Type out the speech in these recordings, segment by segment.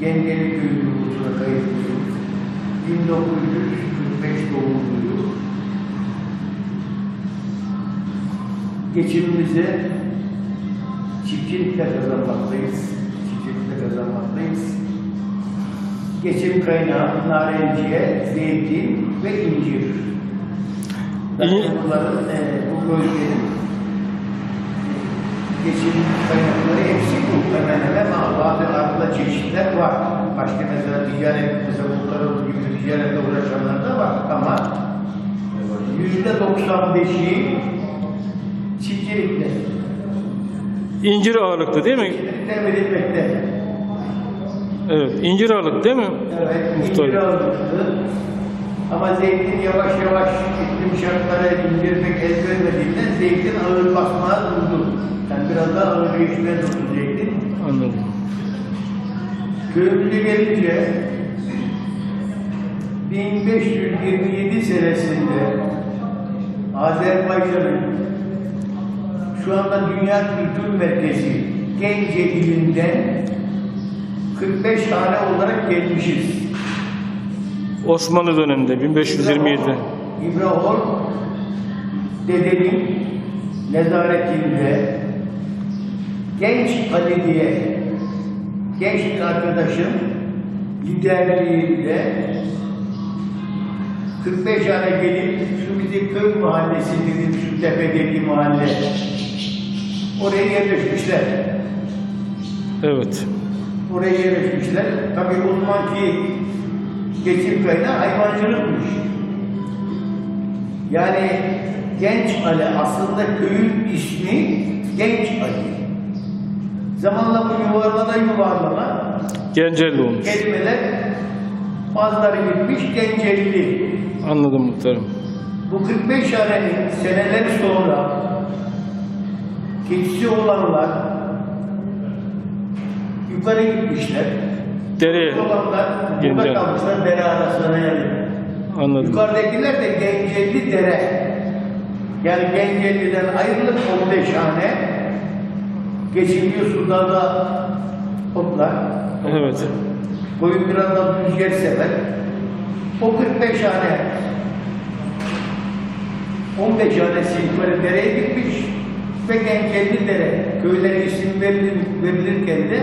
Gengeli Köyü nüfusuna kayıtlıyım. 1945 doğumluyum. Geçimimize çiftçilikle kazanmaktayız. Çiftçilikle kazanmaktayız. Geçim kaynağı narenciye, zeytin ve incir. İyi. bunların e, bu bölgenin geçim kaynakları hepsi bu. Ama bazı arada çeşitler var. Başka mesela ticaret, mesela muhtarlık gibi ticaretle uğraşanlar da var ama yüzde 95'i çiftçilikle. İncir ağırlıklı değil mi? Çiftçilikle verilmekte. Evet. incir ağırlıklı değil mi? Evet, Muhtar. incir ağırlıklı. Ama zeytin yavaş yavaş iklim şartları incir pek el vermediğinden zeytin ağır basmaya durdu. Yani biraz daha ağır geçmeye durdu zeytin. Anladım. Köyümüze gelince 1527 senesinde Azerbaycan'ın şu anda Dünya Kültür Merkezi Gence ilinden 45 tane olarak gelmişiz. Osmanlı döneminde 1527'de. İbrahim dedemin nezaretinde genç Ali diye genç bir arkadaşım liderliğinde 45 tane gelip şu bizim köy mahallesi dedim şu tepedeki mahalle oraya yerleşmişler. Evet. Oraya yerleşmişler. Tabii o zamanki geçim kaynağı hayvancılıkmış. Yani Genç Ali aslında köyün ismi Genç Ali. Zamanla bu yuvarlana yuvarlana Gencelli olmuş. kelimeler bazıları gitmiş Gencelli. Anladım muhtarım. Bu 45 hanenin seneler sonra keçisi olanlar yukarı gitmişler. Dereye. Olanlar burada Gencel. kalmışlar dere arasına yani. Anladım. Yukarıdakiler de Gencelli Dere. Yani Gencelli'den ayrılıp 15 hane geçiliyor sularda otlar. Evet. Koyun biraz da düz yer sever. O 45 hane 15 hanesi yukarı dereye gitmiş ve Gencelli Dere köylere isim verilir, verilirken de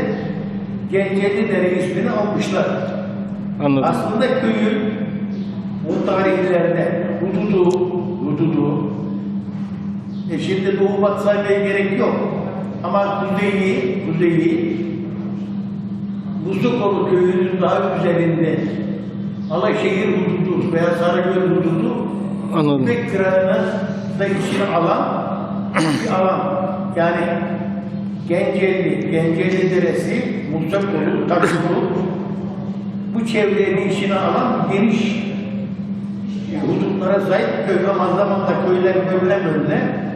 Gencelli Dere ismini almışlar. Anladım. Aslında köyün bu tarihlerde hududu, hududu, e şimdi doğu batı saymaya gerek yok. Ama kuzeyi, kuzeyi, Buzlukolu köyünün daha üzerinde Alaşehir hududu veya Sarıgöl hududu Anladım. ve kırağını da içine alan bir alan. Yani Gencelli, Gencelli Deresi, Muslukolu, Takıbulu, bu çevrenin içine alan geniş hudutlara sahip köy ama zamanda köyler bölüne bölüne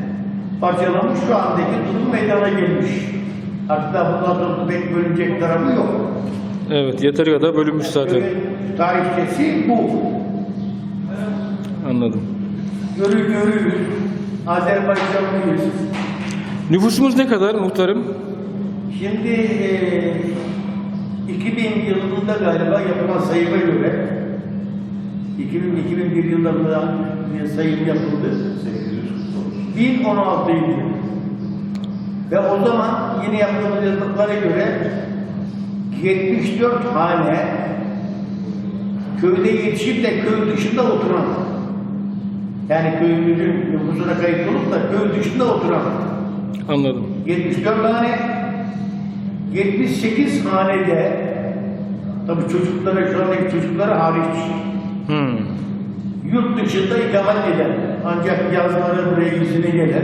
parçalanmış şu andaki durum meydana gelmiş. Hatta bundan sonra pek bölünecek tarafı yok. Evet. Yeteri kadar bölünmüş zaten. Tarihçesi bu. Anladım. Görü görüyoruz. Azerbaycanlıyız. Nüfusumuz ne kadar muhtarım? Şimdi eee 2000 yılında galiba yapılan sayıma göre 2000-2001 yıllarında bir sayım yapıldı. 1016 idi. Ve o zaman yine yaptığımız yazdıklara göre 74 hane köyde yetişip de köy dışında oturan yani köyümüzün nüfusuna kayıt olup da köy dışında oturan Anladım. 74 tane 78 hanede tabii çocuklara şu andaki çocuklara hariç Hmm. yurt dışında ikamet eden ancak yazları buraya izine gelen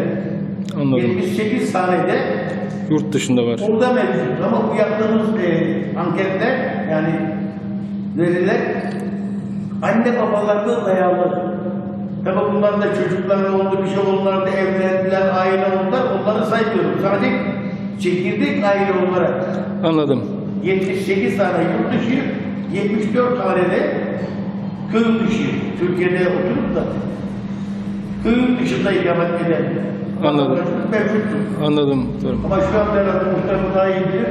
Anladım. 78 hanede Yurt dışında var. orada mevcut ama bu yaptığımız e, anketler yani veriler anne babalarına dayalı. Tabi bunların da çocukları oldu, bir şey onlar da evlendiler, aile oldular, onları saymıyorum. Sadece çekirdek aile olarak Anladım. 78 tane yurt dışı, 74 tane de köy dışı. Türkiye'de oturup da köyün dışında ikamet eden Anladım. mevcuttur. Anladım muhtarım. Ama şu anda herhalde muhtemelen daha iyi bilir.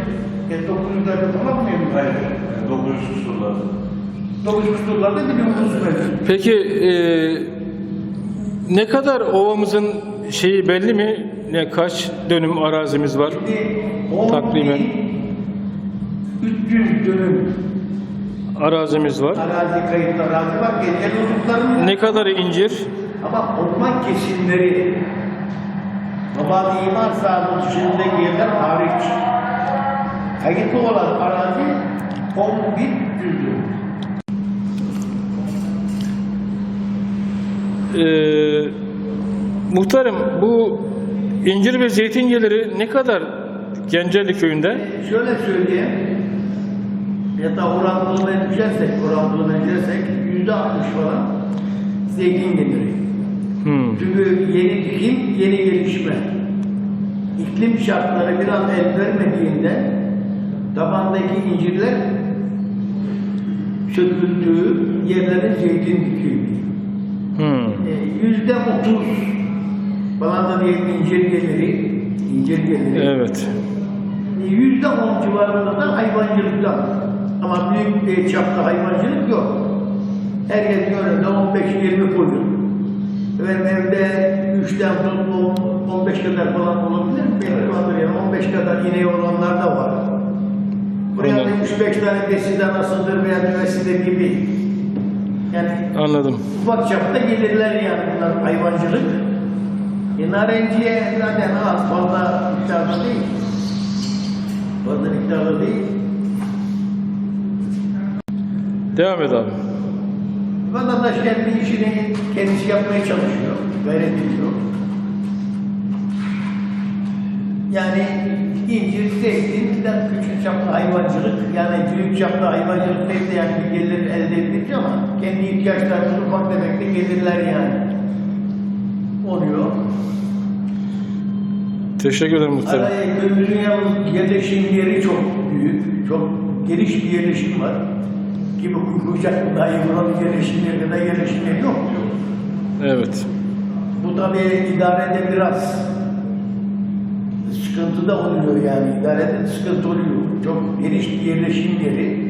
E, 900'lerde falan mı evlilik? Hayır. Yani 900 küsurlarda. 900 küsurlarda bir nüfus mevcut. Peki e, ne kadar ovamızın şeyi belli mi? Ne kaç dönüm arazimiz var? Şimdi 10 Takriben. 300 dönüm Arazimiz var. arazi kayıtlı arazi var. Ne kadar incir? Ama orman kesimleri Babali İmar sahanın dışındaki yerler hariç kayıtlı olan arazi 10 bin dönüm. Ee, muhtarım bu incir ve zeytin geliri ne kadar Genceli köyünde? Şöyle söyleyeyim, ya da orantılığına düşersek, orantılığına düşersek yüzde altmış falan zeytin geliri. Hmm. Çünkü yeni dikim, yeni gelişme. İklim şartları biraz el vermediğinde tabandaki incirler söküldüğü yerlere zeytin dikiyor. Hmm. E, Yüzde otuz falan da diyelim incir geliri, incir geliri. Evet. Yüzde on civarında da hayvancılıktan. Ama büyük bir çapta hayvancılık yok. Herkes önünde 15-20 koyun. Benim evde 3'ten tut 15 kadar falan olabilir. Benim vardır yani 15 kadar ineği olanlar da var. Buraya da Anladım. 3-5 tane besiden asıldır veya düvesidir gibi. Yani Anladım. ufak çapta gelirler yani bunlar hayvancılık. E, narenciye zaten az fazla miktarda değil. Fazla miktarda değil. Devam et abi. Vatandaş kendi işini kendisi yapmaya çalışıyor, gayret ediyor. Yani incir, zeytin, küçük çaplı hayvancılık, yani büyük çaplı hayvancılık değil de yani bir gelir elde edilir ama kendi ihtiyaçlarını ufak tefek de gelirler yani. Oluyor. Teşekkür ederim muhtarım. Araya yalnız yerleşim yeri çok büyük, çok geniş bir yerleşim var. Gibi Kuyucak dahi buranın yerleşim yeri kadar yerleşim yeri yok. Evet. Bu tabii idarede biraz sıkıntı da oluyor yani. İdarede sıkıntı oluyor. Çok geniş bir yerleşim yeri.